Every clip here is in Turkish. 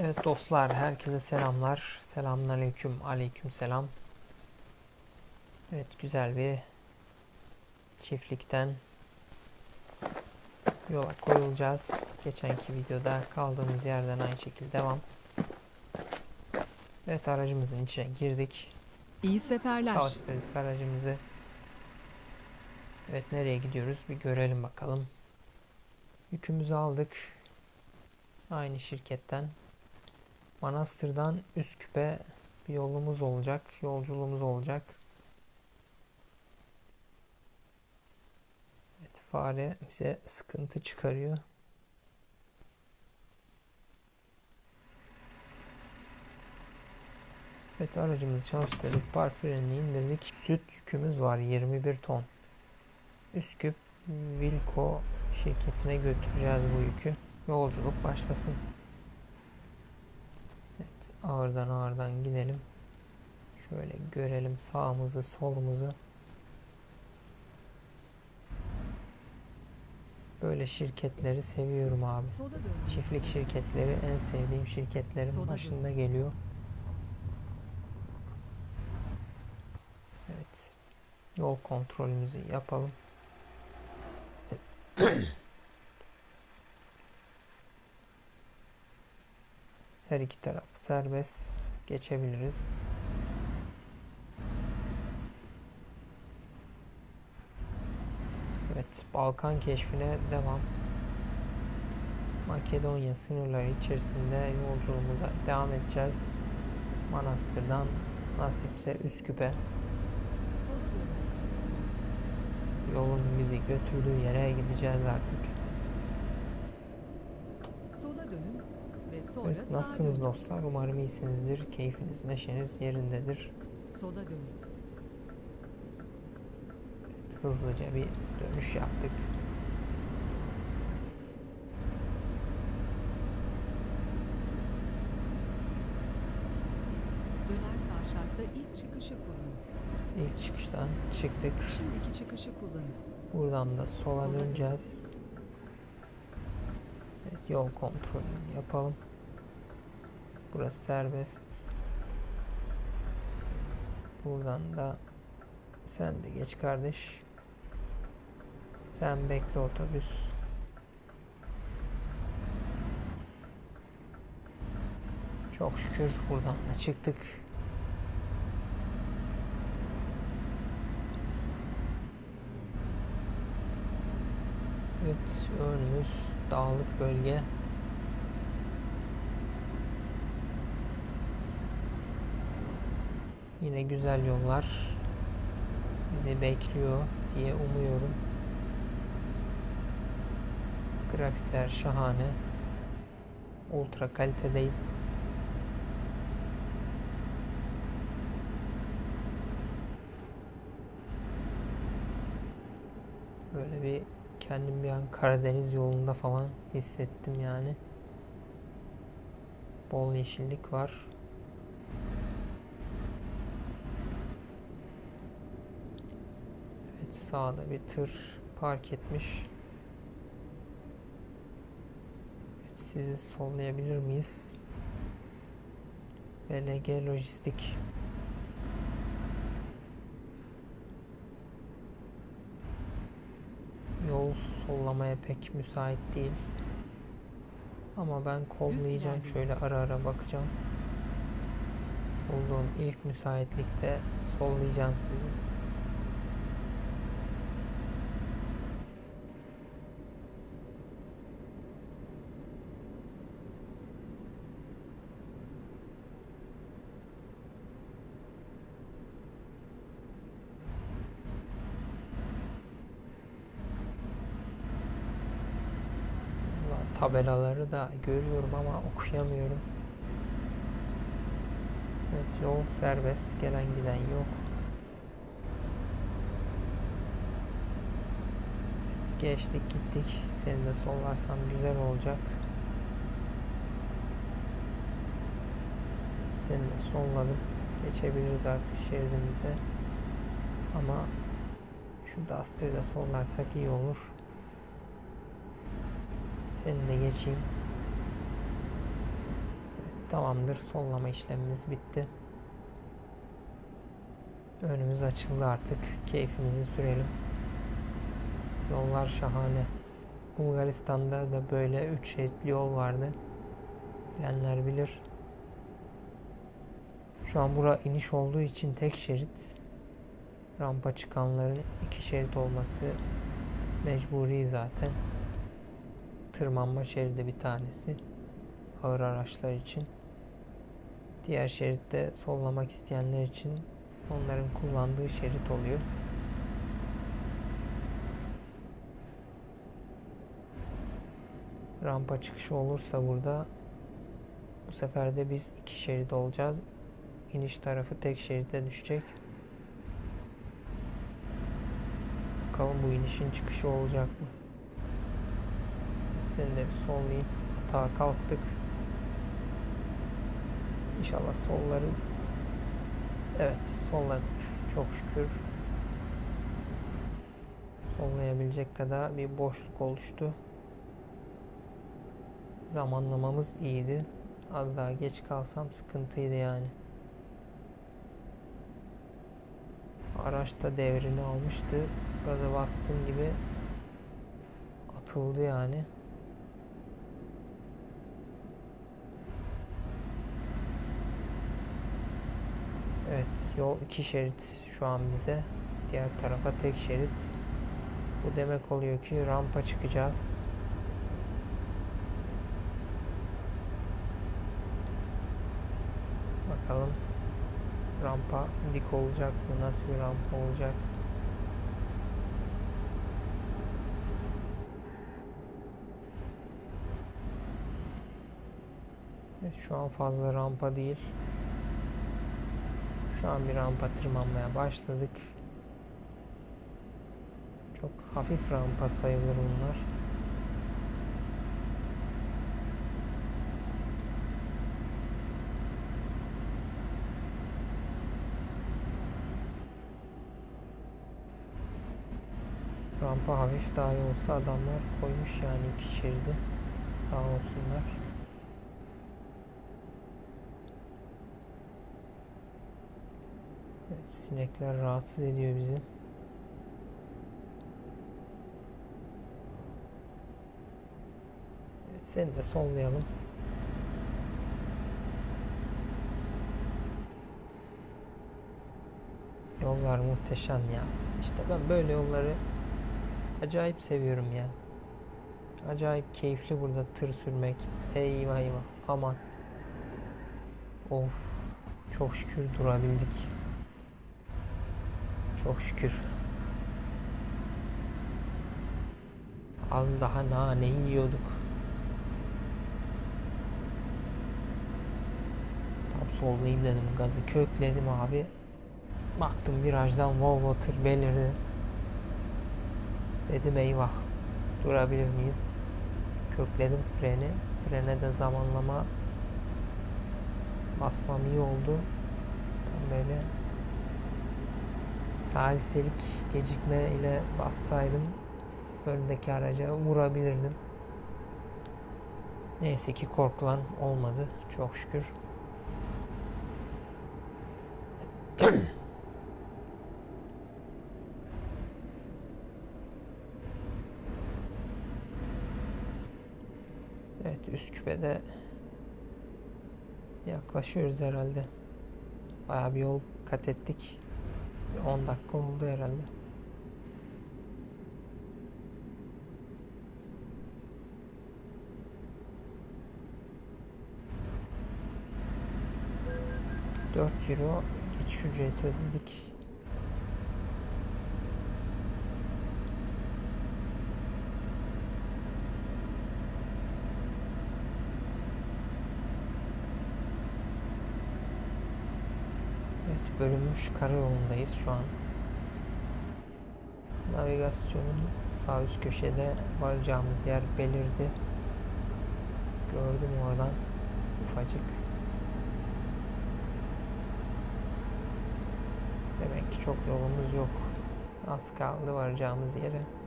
Evet dostlar, herkese selamlar. Selamünaleyküm, aleyküm selam. Evet, güzel bir çiftlikten yola koyulacağız. Geçenki videoda kaldığımız yerden aynı şekilde devam. Evet, aracımızın içine girdik. İyi seferler. Çalıştırdık aracımızı. Evet, nereye gidiyoruz? Bir görelim bakalım. Yükümüzü aldık. Aynı şirketten. Manastır'dan Üsküp'e bir yolumuz olacak. Yolculuğumuz olacak. Evet, fare bize sıkıntı çıkarıyor. Evet aracımızı çalıştırdık. Bar frenini indirdik. Süt yükümüz var 21 ton. Üsküp Wilco şirketine götüreceğiz bu yükü. Yolculuk başlasın. Evet, ağırdan ağırdan gidelim. Şöyle görelim sağımızı, solumuzu. Böyle şirketleri seviyorum abi. Çiftlik şirketleri en sevdiğim şirketlerin başında geliyor. Evet. Yol kontrolümüzü yapalım. Her iki taraf serbest geçebiliriz. Evet, Balkan keşfine devam. Makedonya sınırları içerisinde yolculuğumuza devam edeceğiz. Manastır'dan nasipse Üsküp'e yolun bizi götürdüğü yere gideceğiz artık. Sola dönün ve sonra Evet, sağa nasılsınız dönün. dostlar? Umarım iyisinizdir. Keyfiniz, neşeniz yerindedir. Sola dönün. Evet, hızlıca bir dönüş yaptık. Döner kavşakta ilk çıkışı kullanın. İlk çıkıştan çıktık. Şimdiki çıkışı kullanın. Buradan da sola Sola dön. döneceğiz. Evet, yol kontrolünü yapalım. Burası serbest. Buradan da sen de geç kardeş. Sen bekle otobüs. Çok şükür buradan da çıktık. Evet, önümüz dağlık bölge. Yine güzel yollar bizi bekliyor diye umuyorum. Grafikler şahane. Ultra kalitedeyiz. Böyle bir kendim bir an Karadeniz yolunda falan hissettim yani. Bol yeşillik var. Evet sağda bir tır park etmiş. Evet, sizi sollayabilir miyiz? BLG Lojistik. Yol sollamaya pek müsait değil. Ama ben kollayacağım. Şöyle ara ara bakacağım. Bulduğum ilk müsaitlikte sollayacağım sizi. Tabelaları da görüyorum ama okuyamıyorum. Evet yol serbest. Gelen giden yok. Evet, geçtik gittik. Seni de sollarsam güzel olacak. Seni de solladım. Geçebiliriz artık şeridimize. Ama şu Duster'ı da sollarsak iyi olur. Seninle geçeyim. Tamamdır. Sollama işlemimiz bitti. Önümüz açıldı artık. Keyfimizi sürelim. Yollar şahane. Bulgaristan'da da böyle 3 şeritli yol vardı. Bilenler bilir. Şu an bura iniş olduğu için tek şerit. Rampa çıkanların iki şerit olması mecburi zaten. Tırmanma şeridi bir tanesi. Ağır araçlar için. Diğer şeritte sollamak isteyenler için onların kullandığı şerit oluyor. Rampa çıkışı olursa burada bu sefer de biz iki şerit olacağız. İniş tarafı tek şeride düşecek. Bakalım bu inişin çıkışı olacak mı? Seni de sollayayım. Atağa kalktık. İnşallah sollarız. Evet solladık. Çok şükür. Sollayabilecek kadar bir boşluk oluştu. Zamanlamamız iyiydi. Az daha geç kalsam sıkıntıydı yani. Araç da devrini almıştı. Gaza bastığım gibi atıldı yani. Evet yol iki şerit şu an bize. Diğer tarafa tek şerit. Bu demek oluyor ki rampa çıkacağız. Bakalım rampa dik olacak mı? Nasıl bir rampa olacak? Evet, şu an fazla rampa değil. Şu an bir rampa tırmanmaya başladık. Çok hafif rampa sayılır bunlar. Rampa hafif dahi olsa adamlar koymuş yani iki şeridi. Sağ olsunlar. Sinekler rahatsız ediyor bizi. Evet, seni de sollayalım. Yollar muhteşem ya. İşte ben böyle yolları acayip seviyorum ya. Acayip keyifli burada tır sürmek. Eyvah eyvah. Aman. Of. Çok şükür durabildik. Çok şükür. Az daha nane yiyorduk. Tam sollayayım dedim. Gazı kökledim abi. Baktım virajdan Volvo tır belirdi. Dedim eyvah. Durabilir miyiz? Kökledim freni. Frene de zamanlama basmam iyi oldu. Tam böyle saliselik gecikme ile bassaydım öndeki araca vurabilirdim. Neyse ki korkulan olmadı. Çok şükür. evet Üsküp'e yaklaşıyoruz herhalde. Bayağı bir yol kat ettik. Bir 10 dakika oldu herhalde. Dört euro geçiş ücreti ödedik. Evet bölünmüş karayolundayız şu an. Navigasyonun sağ üst köşede varacağımız yer belirdi. Gördüm oradan ufacık. Demek ki çok yolumuz yok. Az kaldı varacağımız yere.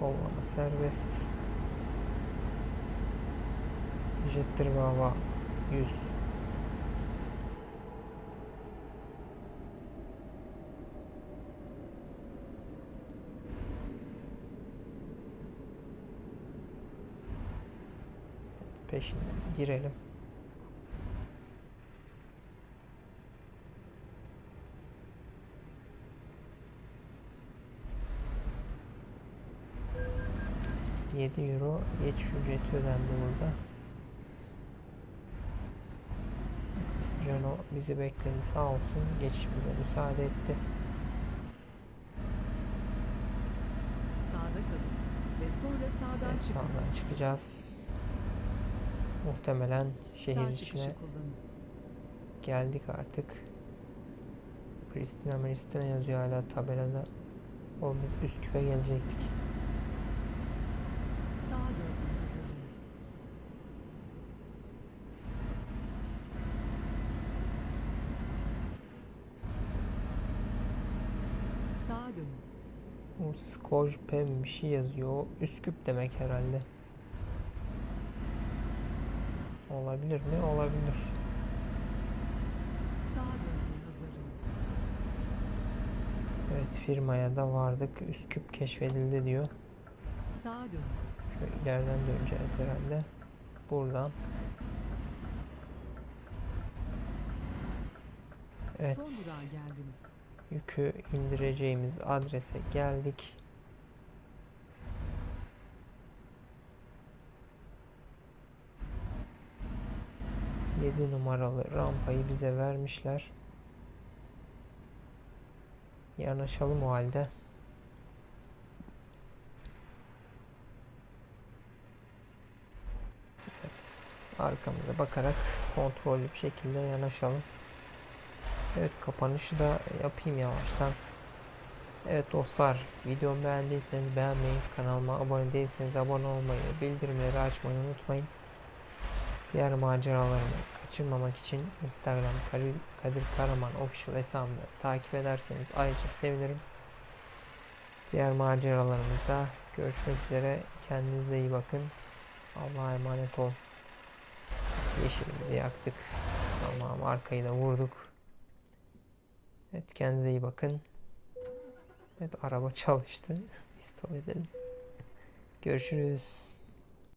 Sollama serbest. Jettir ve hava 100. Peşinden girelim. Yedi euro geç ücreti ödendi burada. Evet, Renault bizi bekledi sağ olsun geçişimize müsaade etti. Sağda kalın ve sonra sağdan Evet, çıkın. sağdan çıkacağız. Muhtemelen şehir Sağ içine geldik artık. Pristina Pristina yazıyor hala tabelada. Oğlum biz Üsküp'e gelecektik. Sağa dönmeye hazırlanın. Sağa dönün. Bu Skojpem bir şey yazıyor. O Üsküp demek herhalde. Olabilir mi? Olabilir. Sağa dönmeye hazırlanın. Evet firmaya da vardık. Üsküp keşfedildi diyor. Sağa dönün. Şöyle ileriden döneceğiz herhalde. Buradan. Evet. Yükü indireceğimiz adrese geldik. Yedi numaralı rampayı bize vermişler. Yanaşalım o halde. Evet. Arkamıza bakarak kontrollü bir şekilde yanaşalım. Evet kapanışı da yapayım yavaştan. Evet dostlar videomu beğendiyseniz beğenmeyi, kanalıma abone değilseniz abone olmayı, bildirimleri açmayı unutmayın. Diğer maceralarımı kaçırmamak için Instagram Kadir, Kadir Karaman Official hesabımı takip ederseniz ayrıca sevinirim. Diğer maceralarımızda görüşmek üzere. Kendinize iyi bakın. Allah'a emanet olun. Yeşilimizi yaktık. Tamam arkayı da vurduk. Evet kendinize iyi bakın. Evet araba çalıştı. Stop edelim. Görüşürüz.